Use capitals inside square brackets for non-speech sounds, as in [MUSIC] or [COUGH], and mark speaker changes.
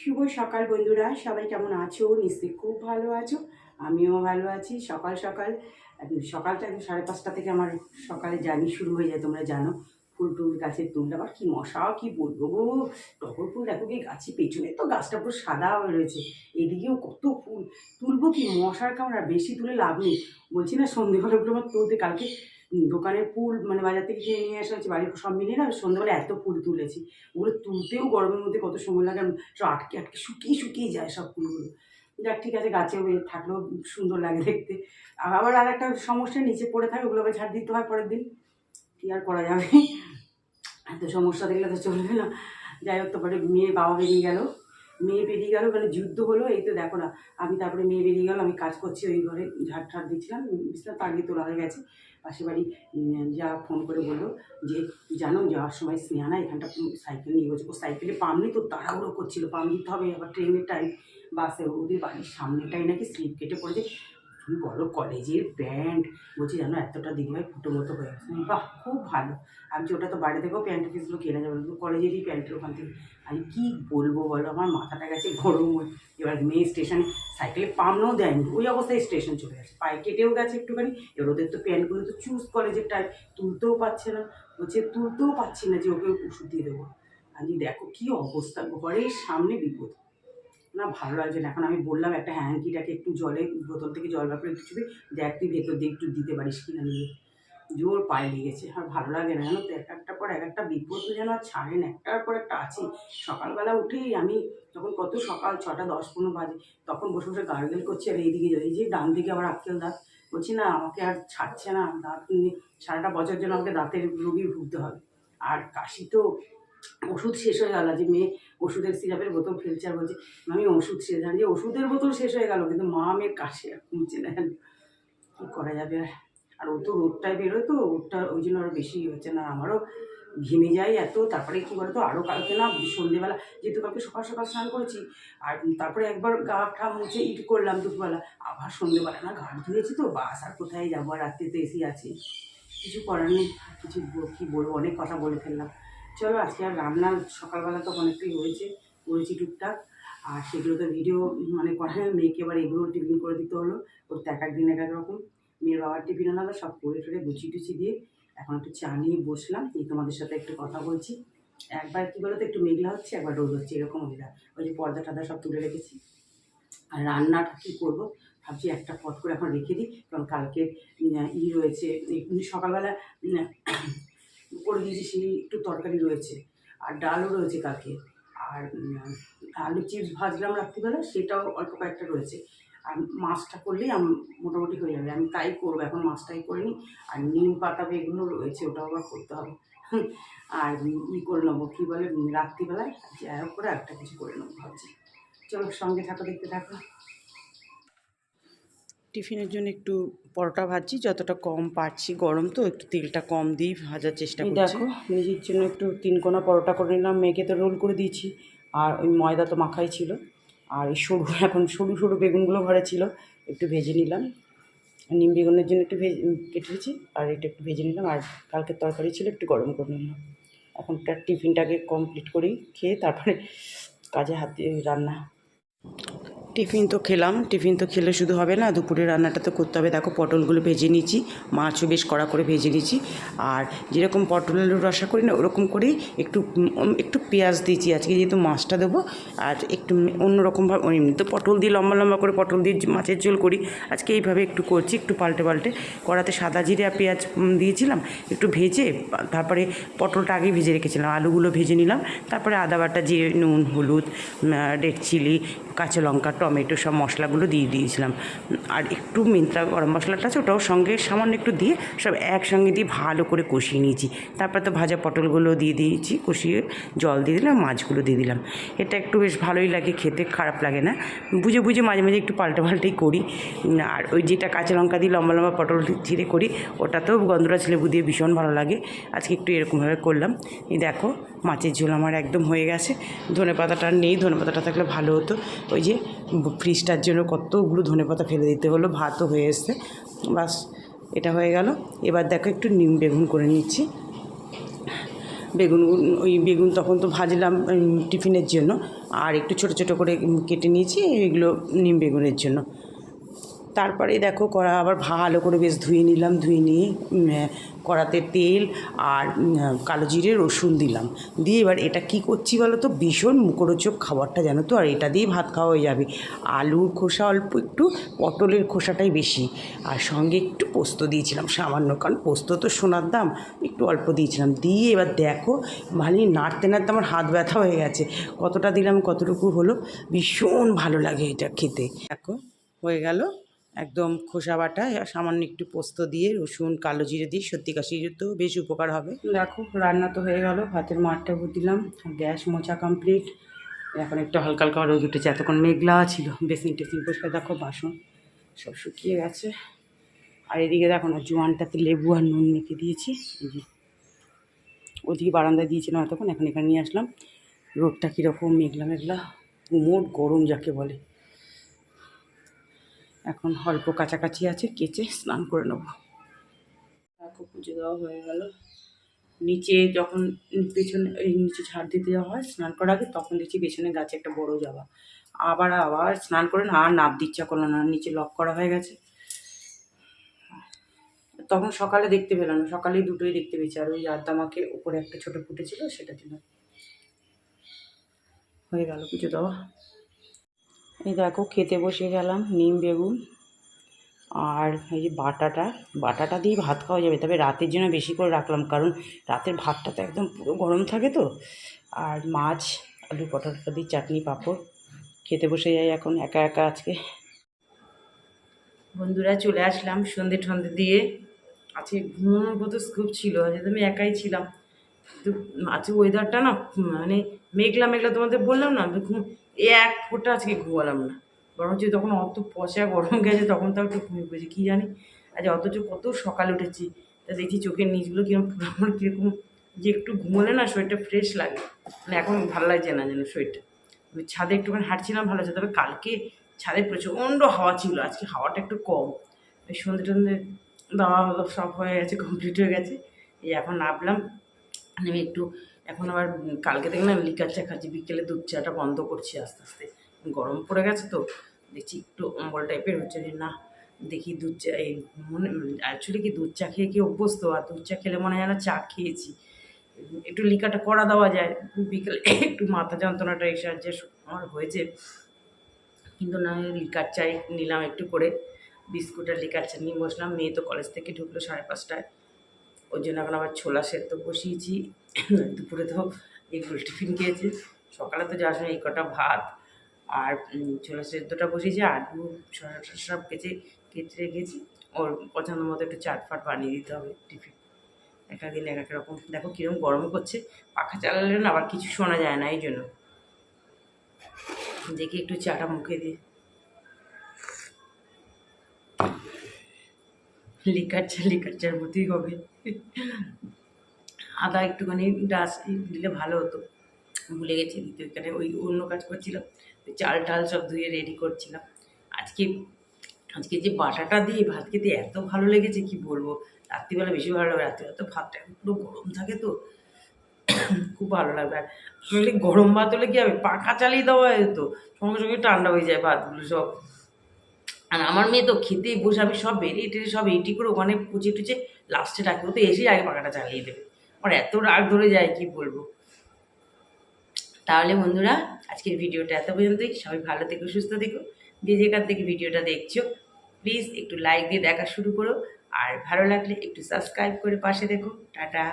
Speaker 1: শুভ সকাল বন্ধুরা, সবাই কেমন আছো? নিশ্চয়ই খুব ভালো আছো, আমিও ভালো আছি। সকাল সকাল সকালটা একদম সাড়ে পাঁচটা থেকে আমার সকালে জার্নি শুরু হয়ে যায়, তোমরা জানো। ফুল টুল গাছের তুল, আবার কী মশা, কী বলব গো? টগর ফুল, দেখো কি গাছে, পেছনে তো গাছটা পুরো সাদা হয়ে রয়েছে। এদিকেও কত ফুল। তুলবো কি মশার কামড়, আর বেশি তুলে লাভ নেই। বলছি না সন্ধেবেলা ওগুলো আমার তুলতে, কালকে দোকানের ফুল মানে বাজার থেকে কিনে নিয়ে আসা হচ্ছে, বাড়ির সব মিলিয়ে না সন্ধ্যেবেলা এত ফুল তুলেছি। ওগুলো তুলতেও গরমের মধ্যে কত সময় লাগে সব আটকে আটকে শুকিয়ে শুকিয়ে যায় সব ফুলগুলো। যাক, ঠিক আছে গাছে থাকলেও সুন্দর লাগে দেখতে। আবার আর একটা সমস্যা নিচে পড়ে থাকে ওগুলো আবার ঝাড় দিতে হয় পরের দিন। কী আর করা যাবে? এত সমস্যা দেখলে তো চলবে না। যাই হোক, তারপরে মেয়ে বাবা বেরিয়ে গেল। মেয়ে বেরিয়ে গেল মানে যুদ্ধ হলো, এই তো দেখো না। আমি তারপরে মেয়ে বেরিয়ে গেল, আমি কাজ করছি, ওই ঘরে ঝাড় ঠাট দিচ্ছিলাম বিছনা তার দিয়ে তোলা হয়ে গেছে। পাশে বাড়ি যা ফোন করে বলল যে, জানো যাওয়ার সময় স্নেহানা এখানটা সাইকেল নিয়ে গেছে। ও সাইকেলে পাম নি তো, তাড়াহুড়ো করছিল, পাম দিতে হবে, আবার ট্রেনের টাইম বাসে, ওদের বাড়ির সামনেটাই নাকি স্লিপ কেটে পড়েছে। বলো কলেজের প্যান্ট বলছি জানো এতটা দিদিভাই ফুটো মতো হয়ে গেছে। বাহ খুব ভালো। আমি ওটা তো বাড়ি থেকেও প্যান্ট পিসগুলো কেনা যাবে না, কলেজেরই প্যান্টের ওখান থেকে। আমি কী বলব বলো আমার মাথাটা গেছে গরম হয়ে এবার মেয়ে স্টেশনে সাইকেলে পামও দেয়নি। ওই অবস্থায় স্টেশন চলে গেছে পায়ে কেটেও গেছে একটুখানি। এবার ওদের তো প্যান্টগুলো তো চুজ কলেজের টাইম তুলতেও পারছে না। বলছে তুলতেও পাচ্ছি না যে ওকে ওষুধ দিয়ে দেবো। আমি দেখো কী অবস্থা ঘরের সামনে বিপদ। না, ভালো লাগছে না। এখন আমি বললাম একটা হ্যাঙ্কিটাকে একটু জলে, বোতল থেকে জল বার করে চুপি দেখ তুই ভেতর দিয়ে একটু দিতে পারিস কিনা নিয়ে। জোর পায়ে লেগেছে। আর ভালো লাগে না, জানো তো? এক একটা পর এক একটা বিপদ তো যেন আর ছাড়ে না। একটার পর একটা আছে। সকালবেলা উঠেই আমি তখন কত সকাল, ছটা, দশ, পনেরো বাজে, তখন বসে বসে গার্গেল করছি আর এইদিকে এই যে ডান দিকে আবার আক্কেল দাঁত। বলছি, না, আমাকে আর ছাড়ছে না। দাঁত সারাটা বছর জন্য আমাকে দাঁতের রোগী ভুগতে হবে। আর কাশি তো ওষুধ শেষ হয়ে গেল, যে মেয়ে ওষুধের সিরাপের বোতল ফেলছে আর বলছে আমি ওষুধ শেষ জানি যে ওষুধের বোতল শেষ হয়ে গেল, কিন্তু মা মেয়ের কাশি আর না কী করা যাবে আর? ও তো রোদটায় বেরোয় তো ওটা ওই জন্য আরও বেশি হচ্ছে না আমারও ঘেমে যায় এত। তারপরে কী বলতো আরও কালকে না সন্ধেবেলা যেহেতু কালকে সকাল সকাল স্নান করেছি, আর তারপরে একবার গা ঠা মুছে ইট করলাম দুপুরবেলা, আবার সন্ধেবেলা না ঘাট ধুয়েছি তো, বাস আর কোথায় যাব আর রাত্রিতে এসি আছে। কিছু করার নেই, কিছু কী বলব, অনেক কথা বলে ফেললাম। চলো, আজকে আর রান্না সকালবেলা তো অনেকটাই হয়েছে, করেছি টুকটাক। আর সেগুলো তো ভিডিও মানে করা। মেয়েকে এবার এগুলো টিফিন করে দিতে হলো। ওর তো এক এক দিন এক এক রকম। মেয়ের বাবার টিফিন আলাদা সব করে টরে গুছিয়ে টুচি দিয়ে এখন একটু চা নিয়ে বসলাম। এই তোমাদের সাথে একটু কথা বলছি। একবার কী বলো তো একটু মেঘলা হচ্ছে, একবার রোদ হচ্ছে, এরকম ওয়েদার ওই যে পর্দা টর্দা সব তুলে রেখেছি। আর রান্নাটা কী করব? ভাবছি একটা পট করে এখন রেখে দিই, কারণ কালকে ই রয়েছে সকালবেলা করে দিয়েছি, সেই একটু তরকারি রয়েছে। আর ডালও রয়েছে কাকে আর আলু চিপস ভাজলাম রাত্রিবেলা, সেটাও অল্প কয়েকটা রয়েছে। আর মাছটা করলেই আম মোটামুটি হয়ে যাবে। আমি তাই করব, এখন মাছটাই করে নিই আর নিম পাতা বেগুনও রয়েছে, ওটাও আবার করতে হবে। আর ই করে নেব, কী বলে, রাত্রিবেলায় যাই হোক করে একটা কিছু করে নেব ভাবছি। চলো সঙ্গে থাকো, দেখতে থাকো।
Speaker 2: টিফিনের জন্য একটু পরোটা ভাজছি যতটা কম পারছি গরম তো একটু তেলটা কম দিই ভাজার চেষ্টা করছি।
Speaker 1: দেখো নিজের জন্য একটু তিন কোনা পরোটা করে নিলাম মেয়েকে তো রোল করে দিয়েছি আর ওই ময়দা তো মাখাই ছিল আর এই সরু [LAUGHS] এখন সরু সরু বেগুনগুলো ঘরে ছিল একটু ভেজে নিলাম। নিম বেগুনের জন্য একটু ভেজে কেটেছি আর এটা একটু ভেজে নিলাম আর কালকের তরকারি ছিল একটু গরম করে নিলাম। এখন তার টিফিনটাকে কমপ্লিট করি খেয়ে তারপরে কাজে হাত রান্না।
Speaker 2: টিফিন তো খেলাম, টিফিন তো খেলে শুধু হবে না, দুপুরে রান্নাটা তো করতে হবে। দেখো, পটলগুলো ভেজে নিয়েছি, মাছও বেশ কড়া করে ভেজে নিয়েছি। আর যেরকম পটল আলুর রসা করি না, ওরকম করেই একটু একটু পেঁয়াজ দিয়েছি। আজকে যেহেতু মাছটা দেবো, আর একটু অন্যরকমভাবে এমনি তো পটল দিয়ে লম্বা লম্বা করে পটল দিয়ে মাছের ঝোল করি। আজকে এইভাবে একটু করছি, একটু পাল্টে পাল্টে। কড়াতে সাদা জিরে আর পেঁয়াজ দিয়েছিলাম, একটু ভেজে, তারপরে পটলটা আগে ভেজে রেখেছিলাম, আলুগুলো ভেজে নিলাম। তারপরে আদা বাটা, জিরে, নুন, হলুদ রেড চিলি, কাঁচা লঙ্কা টমেটো সব মশলাগুলো দিয়ে দিয়েছিলাম। আর একটু মিন্ত্রা গরম মশলাটা আছে, ওটাও সঙ্গে সামান্য একটু দিয়ে সব একসঙ্গে দিয়ে ভালো করে কষিয়ে নিয়েছি। তারপর তো ভাজা পটলগুলো দিয়ে দিয়েছি, কষিয়ে জল দিয়ে দিলাম, মাছগুলো দিয়ে দিলাম। এটা একটু বেশ ভালোই লাগে, খেতে খারাপ লাগে না। বুঝে বুঝে মাঝে মাঝে একটু পাল্টে পাল্টেই করি। আর ওই যেটা কাঁচা লঙ্কা দিয়ে লম্বা লম্বা পটল ছিঁড়ে করি, ওটাতেও গন্ধরাজ লেবু দিয়ে ভীষণ ভালো লাগে। আজকে একটু এরকমভাবে করলাম। এই দেখো মাছের ঝোল আমার একদম হয়ে গেছে। ধনে পাতাটা নেই ধনে পাতাটা থাকলে ভালো হতো। ওই যে ফ্রিজটার জন্য কতগুলো ধনে পাতা ফেলে দিতে হলো, ভাতও হয়ে এসছে। বাস, এটা হয়ে গেল। এবার দেখো একটু নিম বেগুন করে নিচ্ছি।
Speaker 1: বেগুন, ওই বেগুন তখন তো ভাজলাম টিফিনের জন্য। আর একটু ছোট ছোট করে কেটে নিয়েছি, এগুলো নিম বেগুনের জন্য। তারপরে দেখো কড়া আবার ভালো করে বেশ ধুয়ে নিলাম, ধুয়ে নিয়ে কড়াতে তেল আর কালো জিরে রসুন দিলাম। দিয়ে এবার এটা কি করছি বলো তো? ভীষণ মুখরোচক খাবারটা জানো তো? আর এটা দিয়েই ভাত খাওয়া হয়ে যাবে। আলুর খোসা অল্প একটু, পটলের খোসাটাই বেশি। আর সঙ্গে একটু পোস্ত দিয়েছিলাম, সামান্য, কারণ পোস্ত তো সোনার দাম, একটু অল্প দিয়েছিলাম। দিয়ে এবার দেখো মানে নাড়তে নাড়তে আমার হাত ব্যথা হয়ে গেছে। কতটা দিলাম, কতটুকু হলো? ভীষণ ভালো লাগে এটা খেতে। দেখো, হয়ে গেল। একদম খোসা বাটা, সামান্য একটু পোস্ত দিয়ে, রসুন, কালো জিরে দিয়ে সত্যি কাশির তো বেশ উপকার হবে। দেখো, রান্না তো হয়ে গেল, ভাতের মাঠটা দিলাম গ্যাস মোছা কমপ্লিট এখন একটু হালকা হালকা রোদ উঠেছে, এতক্ষণ মেঘলা ছিল, বেসিন টেসিন পরিষ্কার, দেখো বাসন সব শুকিয়ে গেছে। আর এদিকে দেখো না, জোয়ানটাতে লেবু আর নুন মেখে দিয়েছি ওদিকে বারান্দায় দিয়েছিলাম এতক্ষণ, এখন এখানে নিয়ে আসলাম। রোদটা কীরকম মেঘলা মেঘলা মোট গরম যাকে বলে। এখন অল্প কাছাকাছি আছে, কেচে স্নান করে নেব। দেখো, পুজো দেওয়া হয়ে গেল। নিচে যখন পেছনে নিচে ঝাড় দিতে যাওয়া হয়, স্নান করার আগে তখন দেখছি পেছনে গাছে একটা বড় যাওয়া আবার আবার স্নান করে না, আর নাপ দিচ্ছে করল না নিচে লক করা হয়ে গেছে। তখন সকালে দেখতে পেলাম সকালেই দুটোই দেখতে পেয়েছি। আর ওই আর্দামাকে উপরে একটা ছোট ফুটেছিল সেটা দিলাম। হয়ে গেল পুজো দেওয়া। এই দেখো খেতে বসে গেলাম, নিম, বেগুন আর এই যে বাটাটা। বাটাটা দিয়ে ভাত খাওয়া যাবে, তবে রাতের জন্য বেশি করে রাখলাম, কারণ রাতের ভাতটা তো একদম পুরো গরম থাকে তো। আর মাছ, আলু পটলটা দিয়ে চাটনি, পাঁপড়, খেতে বসে যাই এখন, একা একা আজকে। বন্ধুরা চলে আসলাম সন্ধে ঠন্ধে দিয়ে। আজকে ঘুমানোর কত স্কোপ ছিল, আজ আমি একাই ছিলাম। কিন্তু আজকে ওয়েদারটা না মানে মেঘলা মেঘলা তোমাদের বললাম না ঘুম এ এক ফোঁটা আজকে ঘুমালাম না। বরঞ্চ যখন অত পচা গরম গেছে, তখন তাও একটু ঘুমিয়ে পড়েছি। কী জানি? আজ অথচ কত সকালে উঠেছি। তা দেখি চোখের নিচগুলো কীরকম পুরো কীরকম যে একটু ঘুমোলে না শরীরটা ফ্রেশ লাগে। মানে এখন ভালো লাগছে না যেন শরীরটা। ছাদে একটুখানি হাঁটছিলাম, ভালো আছে তবে কালকে ছাদে প্রচণ্ড হাওয়া ছিল। আজকে হাওয়াটা একটু কম। ওই সন্ধ্যে টন্ধে দাওয়া সব হয়ে গেছে কমপ্লিট হয়ে গেছে। এই এখন নামলাম। আমি একটু এখন আবার কালকে থেকে না লিকার চা খাচ্ছি বিকেলে দুধ চাটা বন্ধ করছি আস্তে আস্তে। গরম পড়ে গেছে তো, দেখছি একটু অম্বল টাইপের হচ্ছে যে না, দেখি দুধ চা, এই মনে অ্যাকচুয়ালি কি দুধ চা খেয়ে কি অভ্যস্ত? আর দুধ চা খেলে মনে হয় না চা খেয়েছি। একটু লিকাটা করা দেওয়া যায় বিকেলে [LAUGHS] একটু মাথা যন্ত্রণাটা এসে আর যে আমার হয়েছে। কিন্তু না, লিকার চাই নিলাম একটু করে, বিস্কুট আর লিকার চা নিয়ে বসলাম। মেয়ে তো কলেজ থেকে ঢুকলো সাড়ে পাঁচটায়। ওই জন্য এখন আবার ছোলা সেদ্ধ বসিয়েছি। দুপুরে তো এগুলো টিফিন খেয়েছি। সকালে তো যাওয়ার সময় এই কটা ভাত আর ছোলা সেদ্ধটা বসিয়েছি আলু শসা সব কেটে কেটে রেখেছি। ওর পছন্দ মতো একটু চাট ফাট বানিয়ে দিতে হবে টিফিন। এক দিন এক এক রকম। দেখো কীরকম গরম করছে। পাখা চালালে না আবার কিছু শোনা যায় না, এই জন্য। দেখি একটু চাটা মুখে দিই। লিকার চা, লিকার চার মতোই হবে। আদা একটুখানি ডাস দিলে ভালো হতো। ভুলে গেছি দিতে ওইখানে ওই অন্য কাজ করছিলাম। চাল টাল সব ধুয়ে রেডি করছিলাম। আজকে আজকে যে বাটাটা দিয়ে ভাত খেতে এত ভালো লেগেছে, কি বলব? রাত্রিবেলা বেশি ভালো লাগবে রাত্রিবেলা তো ভাতটা পুরো গরম থাকে তো। খুব ভালো লাগবে। আর আসলে গরম ভাত হলে কি হবে? পাখা চালিয়ে দেওয়া যেত সঙ্গে সঙ্গে ঠান্ডা হয়ে যায় ভাতগুলো সব। আর আমার মেয়ে তো খেতেই বসে, আমি সব বেরিয়ে টেরে সব এইটি করে ওখানে পুচে টুচে লাস্টে ডাকি ও তো এসেই আগে পাখাটা চালিয়ে দেবে। আমার এত রাগ ধরে যায়, কি বলব? তাহলে বন্ধুরা, আজকের ভিডিওটা এত পর্যন্তই। সবাই ভালো থেকো, সুস্থ থেকো। যে যেখান থেকে ভিডিওটা দেখছ প্লিজ একটু লাইক দিয়ে দেখা শুরু করো। আর ভালো লাগলে একটু সাবস্ক্রাইব করে পাশে দেখো টাটা।